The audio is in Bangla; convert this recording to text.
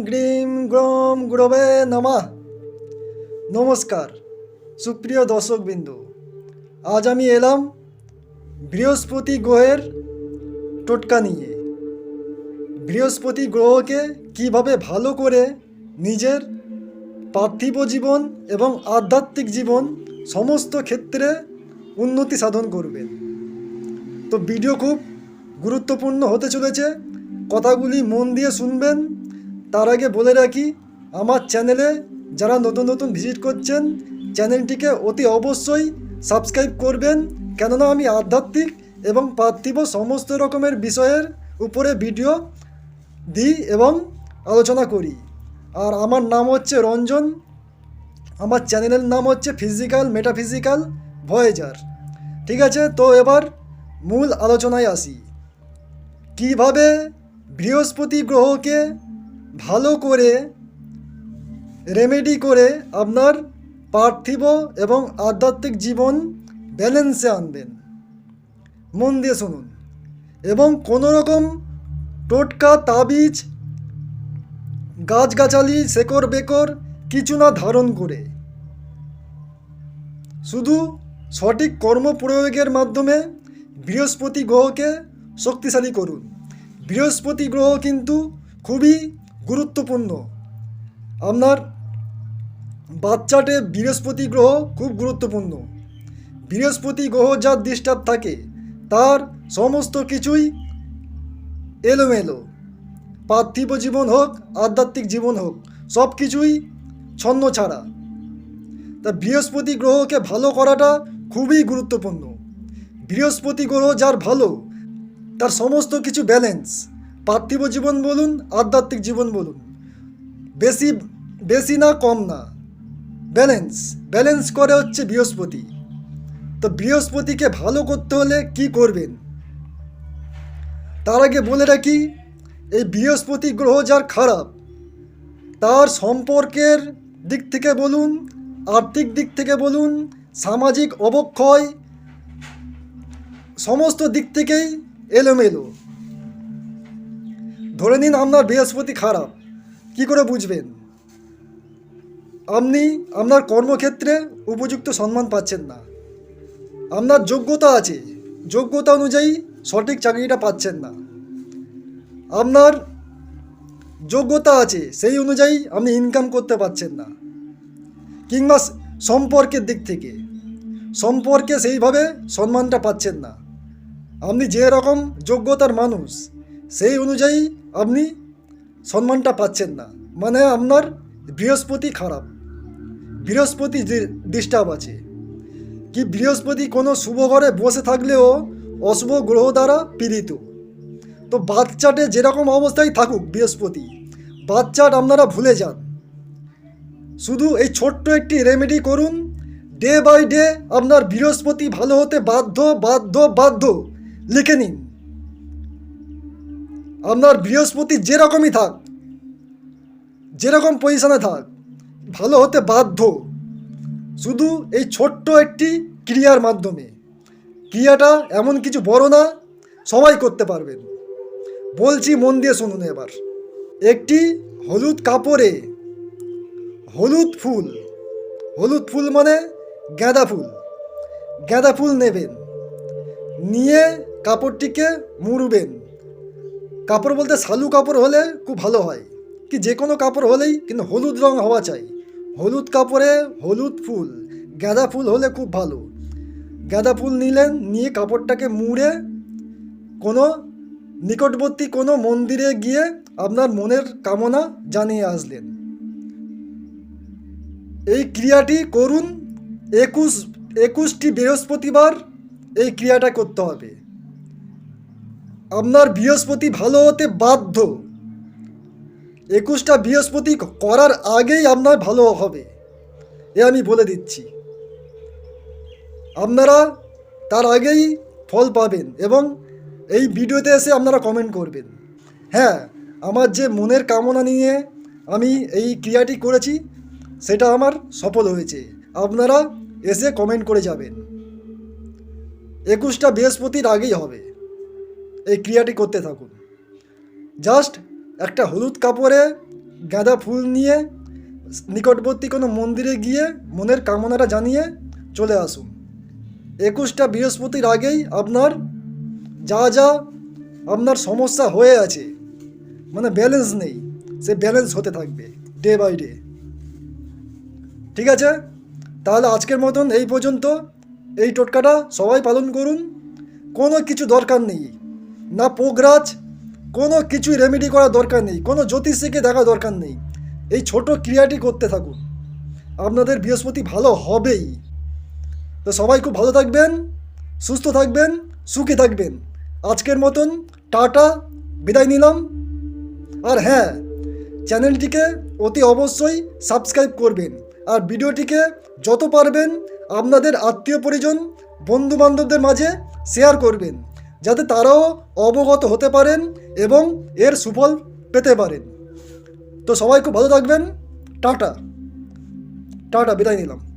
গ্রাম গ্রিম গ্রবে নামা। নমস্কার, সুপ্রিয় দর্শকবৃন্দ, আজ আমি এলাম বৃহস্পতি গ্রহের টোটকা নিয়ে। বৃহস্পতি গ্রহকে কীভাবে ভালো করে নিজের পার্থিব জীবন এবং আধ্যাত্মিক জীবন সমস্ত ক্ষেত্রে উন্নতি সাধন করবেন। তো ভিডিও খুব গুরুত্বপূর্ণ হতে চলেছে। কথাগুলি মন দিয়ে শুনবেন তার আগে বলে রাখি, আমার চ্যানেলে যারা নতুন নতুন ভিজিট করছেন চ্যানেলটিকে অতি অবশ্যই সাবস্ক্রাইব করবেন। কেননা আমি আধ্যাত্মিক এবং পার্থিব সমস্ত রকমের বিষয়ের উপরে ভিডিও দিই এবং আলোচনা করি। আর আমার নাম হচ্ছে রঞ্জন, আমার চ্যানেলের নাম হচ্ছে ফিজিক্যাল মেটাফিজিক্যাল ভয়েজার ঠিক আছে, তো এবার মূল আলোচনায় আসি। কীভাবে বৃহস্পতি গ্রহকে ভালো করে রেমেডি করে আপনার পার্থিব এবং আধ্যাত্মিক জীবন ব্যালেন্সে আনবেন। মন দিয়ে শুনুন। এবং কোনো রকম টোটকা, তাবিজ, গাছগাছালি, শেকড় বেকর কিছু না ধারণ করে। শুধু সঠিক কর্ম প্রয়োগের মাধ্যমে বৃহস্পতি গ্রহকে শক্তিশালী করুন। বৃহস্পতি গ্রহ কিন্তু খুবই গুরুত্বপূর্ণ। আপনার বাচ্চাটে বৃহস্পতি গ্রহ খুব গুরুত্বপূর্ণ। বৃহস্পতি গ্রহ যার ডিস্টার্ব থাকে, তার সমস্ত কিছুই এলোমেলো। পার্থিব জীবন হোক, আধ্যাত্মিক জীবন হোক, সব কিছুই ছন্ন ছাড়া। তা বৃহস্পতি গ্রহকে ভালো করাটা খুবই গুরুত্বপূর্ণ। বৃহস্পতি গ্রহ যার ভালো, তার সমস্ত কিছু ব্যালেন্স। পার্থিব জীবন বলুন, আধ্যাত্মিক জীবন বলুন। বেশি বেশি না, কম না। ব্যালেন্স ব্যালেন্স করে হচ্ছে বৃহস্পতি। তো বৃহস্পতিকে ভালো করতে হলে কি করবেন? তার আগে বলে রাখি, এই বৃহস্পতি গ্রহ যার খারাপ, তার সম্পর্কের দিক থেকে বলুন, আর্থিক দিক থেকে বলুন, সামাজিক অবক্ষয়, সমস্ত দিক থেকেই এলোমেলো। ধরে নিন আপনার বৃহস্পতি খারাপ। কি করে বুঝবেন? আপনি আপনার কর্মক্ষেত্রে উপযুক্ত সম্মান পাচ্ছেন না। আপনার যোগ্যতা আছে। যোগ্যতা অনুযায়ী সঠিক চাকরিটা পাচ্ছেন না। আপনার যোগ্যতা আছে, সেই অনুযায়ী আপনি ইনকাম করতে পারছেন না। কিংবা সম্পর্কের দিক থেকে। সম্পর্কে সেইভাবে সম্মানটা পাচ্ছেন না। আপনি যে রকম যোগ্যতার মানুষ সেই অনুযায়ী আপনি সম্মানটা পাচ্ছেন না। মানে আপনার বৃহস্পতি খারাপ। বৃহস্পতি ডিস্টার্ব আছে। কি বৃহস্পতি কোনো শুভ ঘরে বসে থাকলেও অশুভ গ্রহ দ্বারা পীড়িত। তো বাচ্চাটে যেরকম অবস্থায় থাকুক বৃহস্পতি, বাচ্চাট আপনারা ভুলে যান। শুধু এই ছোট্ট একটি রেমেডি করুন। ডে বাই ডে আপনার বৃহস্পতি ভালো হতে বাধ্য বাধ্য বাধ্য। লিখে নিন। আপনার বৃহস্পতি যেরকমই থাক, যেরকম পজিশনে থাক, ভালো হতে বাধ্য। শুধু এই ছোট্ট একটি ক্রিয়ার মাধ্যমে। ক্রিয়াটা এমন কিছু বড় না, সবাই করতে পারবেন। বলছি মন দিয়ে শুনুন এবার। একটি হলুদ কাপড়ে হলুদ ফুল। হলুদ ফুল মানে গাঁদা ফুল। গাঁদা ফুল নেবেন। নিয়ে কাপড়টিকে মুড়বেন। কাপড় বলতে শালু কাপড় হলে খুব ভালো হয়। কি যে কোনো কাপড় হলেই কিন্তু হলুদ রং হওয়া চাই। হলুদ কাপড়ে হলুদ ফুল, গাঁদা ফুল হলে খুব ভালো। গাঁদা ফুল নিলেন নিয়ে কাপড়টাকে মুড়ে কোনো নিকটবর্তী কোনো মন্দিরে গিয়ে আপনার মনের কামনা জানিয়ে আসলেন। এই ক্রিয়াটি করুন, একুশ, একুশটি বৃহস্পতিবার এই ক্রিয়াটা করতে হবে। আপনার বৃহস্পতি ভালো হতে বাধ্য। একুশটা বৃহস্পতি করার আগেই আপনার ভালো হবে। এ আমি বলে দিচ্ছি। আপনারা তার আগেই ফল পাবেন এবং এই ভিডিওতে এসে আপনারা কমেন্ট করবেন। হ্যাঁ আমার যে মনের কামনা নিয়ে আমি এই ক্রিয়াটি করেছি, সেটা আমার সফল হয়েছে। আপনারা এসে কমেন্ট করে যাবেন। একুশটা বৃহস্পতির আগেই হবে। এই ক্রিয়াটি করতে থাকুন। জাস্ট একটা হলুদ কাপড়ে গাঁদা ফুল নিয়ে নিকটবর্তী কোনো মন্দিরে গিয়ে মনের কামনাটা জানিয়ে চলে আসুন। একুশটা বৃহস্পতির আগেই আপনার যা যা আপনার সমস্যা হয়ে আছে মানে ব্যালেন্স নেই, সে ব্যালেন্স হতে থাকবে ডে বাই ডে ঠিক আছে? তাহলে আজকের মতন এই পর্যন্ত। এই টোটকাটা সবাই পালন করুন। কোনো কিছু দরকার নেই। না পোগরাজ, কোনো কিছুই রেমেডি করার দরকার নেই, কোনো জ্যোতিষীকে দেখা দরকার নেই। এই ছোট ক্রিয়াটি করতে থাকুন। আপনাদের বৃহস্পতি ভালো হবেই। তো সবাই খুব ভালো থাকবেন, সুস্থ থাকবেন, সুখী থাকবেন। আজকের মতন টাটা, বিদায় নিলাম। আর হ্যাঁ চ্যানেলটিকে অতি অবশ্যই সাবস্ক্রাইব করবেন। আর ভিডিওটিকে যত পারবেন আপনাদের আত্মীয় পরিজন বন্ধু বান্ধবদের মাঝে শেয়ার করবেন। যাতে তারাও অবগত হতে পারেন এবং এর সুফল পেতে পারেন। তো সবাই খুব ভালো থাকবেন। টাটা। টাটা, বিদায় নিলাম।